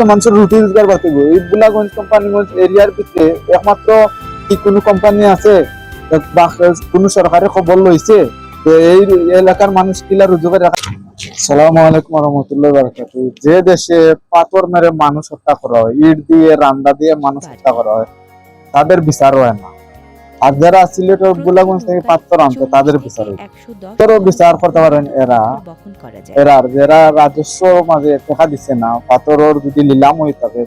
তো মানুষের রুটি রোজগার বাড়তে এই বুলাগঞ্জ কোম্পানিগঞ্জ এরিয়ার ভিতরে একমাত্র কি কোনো কোম্পানি আছে? বা কোনো সরকারে খবর লইছে? যে এই এলাকার মানুষ কিলা রোজগার রাখা? সালাম আলাইকুম রহমতুল্লাহ বারকাতু যে দেশে পাথর মেরে মানুষ হত্যা করা হয় ইট দিয়ে রান্দা দিয়ে মানুষ হত্যা করা হয় তাদের বিচার হয় না। আর যারা সিলেটের বুলাগঞ্জ থেকে পাথর আনতো তাদের বিচার তোরও বিচার করতে পারেন এরা। এরা যারা রাজস্ব মাঝে টাকা দিচ্ছে না পাথরের যদি লিলাম হয়ে থাকে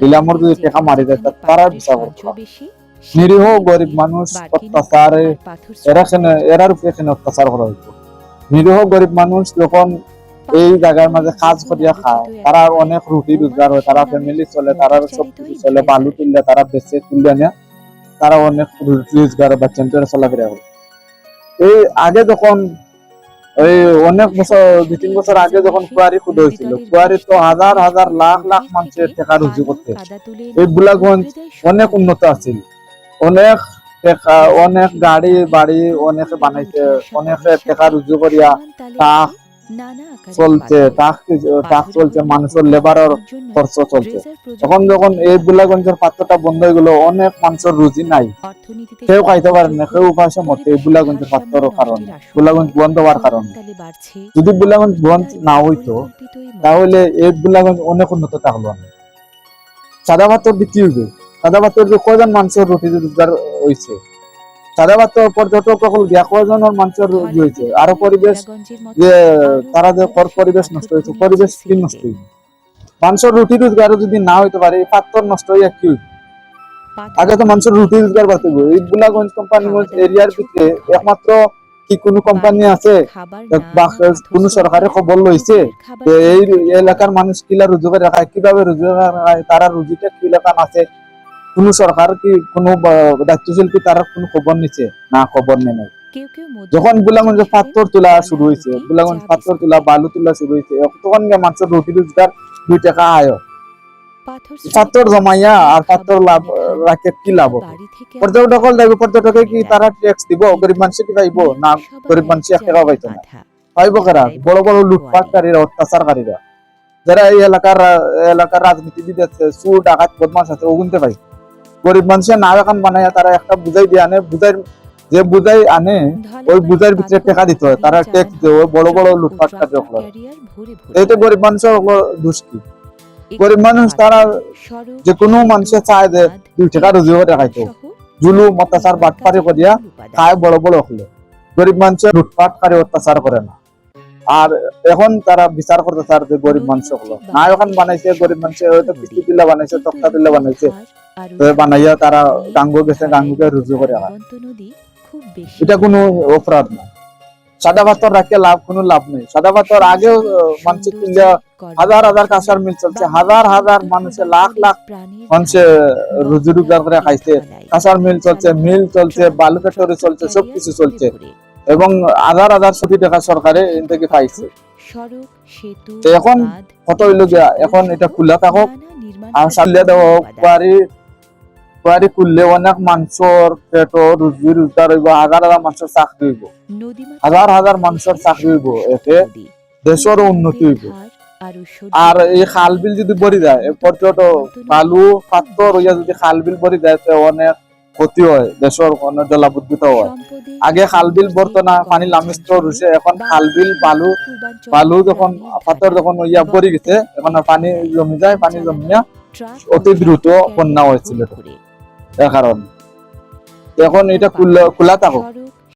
লীলামোর যদি টেকা মারি তা তারা বিচার করতে নিরীহ গরিব মানুষ অত্যাচারে এরা এরার উপরে এখানে অত্যাচার করা হইতো নিরীহ গরিব মানুষ যখন এই জায়গার মাঝে কাজ করিয়া খায় তারা অনেক রুটি রোজগার হয় তারা ফ্যামিলি চলে তারা সব কিছু চলে বালু তুললে তারা বেচে তুললে না। তারা অনেক রোজগার বা চেন্টারে চলাফেরা করে। এই আগে যখন, এই অনেক বছর, দুই তিন বছর আগে যখন কুয়ারি খুদ হয়েছিল, কুয়ারি তো হাজার হাজার লাখ লাখ মানুষের টাকা রুজি করতে এই বুলাগঞ্জ অনেক উন্নত আছিল। অনেক টেকা, অনেক গাড়ি, বাড়ি অনেকে বানাইছে, অনেকে টাকা রুজু করিয়া টাক চলছে টাক চলছে মানুষের লেবারের খরচ চলছে। এখন যখন এই বুলাগঞ্জের পাত্রটা বন্ধ হয়ে গেল অনেক মানুষের রুজি নাই। কেউ খাইতে পারে না কেউ উপাসে মরতে এই বুলাগঞ্জের পাত্রের কারণে। বুলাগঞ্জ বন্ধ হওয়ার কারণে। যদি বুলাগঞ্জ বন্ধ না হইতো তাহলে এই বুলাগঞ্জ অনেক উন্নত থাকল না সাদা ভাতর দিয়ে কি হইবে। সাদা ভাতর দিয়ে কয়জন মানুষের রুটি রোজগার হয়েছে ভাতর পর্যটক সকল গিয়া কয়জনের মানুষের হয়েছে আরও পরিবেশ যে তারা যে পর- পরিবেশ নষ্ট হয়েছে পরিবেশ কি নষ্ট হয়েছে। মানুষের রুটি যদি না হইতে পারে নষ্ট হইয়া কি হইবে? আগে তো মানুষের রুটি রোজগার বাড়তে হবে এই বুলাগঞ্জ কোম্পানিগঞ্জ এরিয়ার ভিতরে একমাত্র কি কোনো কোম্পানি আছে? বা কোনো সরকারি খবর লইছে যে এই এলাকার মানুষ কিলা রোজগার রাখায় কীভাবে রোজগার রাখায় তারা রুজিটা কি এলাকান আছে? কোন সরকার কি কোনো দায়িত্বশীল কি তারা কোনো খবর নিছে? না খবর নেই নাই। যখন বুলাগঞ্জে পাথর তোলা শুরু হয়েছে বুলাগঞ্জ পাথর তোলা বালু তোলা শুরু হয়েছে তখন মানুষের রুটি রোজগার দুই টাকা আয়। পাথর জমাইয়া আর পাথর লাভ রাখে কি লাভ? পর্যটক যাইব পর্যটকে কি তারা ট্যাক্স দিব? গরিব মানুষ কি পাইব? না গরিব মানুষ এক টাকা পাইতো না। পাইব কারা? বড় বড় লুটপাটকারীরা অত্যাচারকারীরা। যারা এই এলাকার এলাকার রাজনীতিবিদ আছে চুর ডাকাত বদমাস আছে ওগুনতে পাই গরিব মানুষের নাম এখন বানাইয়া তারা একটা বুঝাই দিয়ে আনে বুঝাই যে বুঝাই আনে ওই বুঝাইর ভিতরে টাকা দিতে হয় তারা ট্যাক্স দেয় বড় বড় লুটপাটকারী হলো এইটা গরিব মানুষের হলো দোষ কি গরিব মানুষ তারা যে কোনো মানুষে চায় যে দুই টাকা রুজি করে খাইতো। জুলুম অত্যাচার বাটপারি করিয়া খায় বড় বড় হলো। গরিব মানুষের লুটপাটকারী অত্যাচার করে না। আর এখন তারা বিচার করতে চার যে গরিব মানুষ হলো। না এখন বানাইছে গরিব মানুষের হয়তো কিস্তি দিলে বানাইছে তক্তা দিলে বানাইছে। তো বানাইয়া তারা গাঙ্গু গেছে গাঙ্গুকে রুজু করে এটা কোনো অপরাধ না সাদা পাথর রাখে লাভ কোনো লাভ নেই। সাদা পাথর আগেও মানুষের হাজার হাজার কাঁচার মিল চলছে। হাজার হাজার মানুষের লাখ লাখ মানুষে রুজি রোজগার করে খাইছে। কাঁচার মিল চলছে মিল চলছে বালু ফ্যাক্টরি চলছে সবকিছু চলছে। এবং হাজার হাজার কোটি টাকা সরকারে এন থেকে পাইছে এখন কত হইল গিয়া? এখন এটা খোলা থাকুক আর সালিয়া দেওয়া হোক বাড়ি খুললে অনেক মানুষের রুজি রোজগার হইব, হাজার হাজার মানুষের চাকরি হইব। হাজার হাজার মানুষের চাকরি হইব দেশের উন্নতি হইব। আর এই খাল বিল যদি যায় বালু, পাথর হইয়া যদি খাল বিল যায় তো অনেক ক্ষতি হয়, দেশের অনেক হয়। আগে খাল বিল ভরতো না, পানি লামিস্ত এখন খাল বিল, বালু বালু যখন, পাথর যখন ইয়া ভরি গেছে এখন পানি জমি যায়, পানি জমিয়া অতি দ্রুত বন্যা হয়েছিল। এর এখন এটা খোলা থাকুক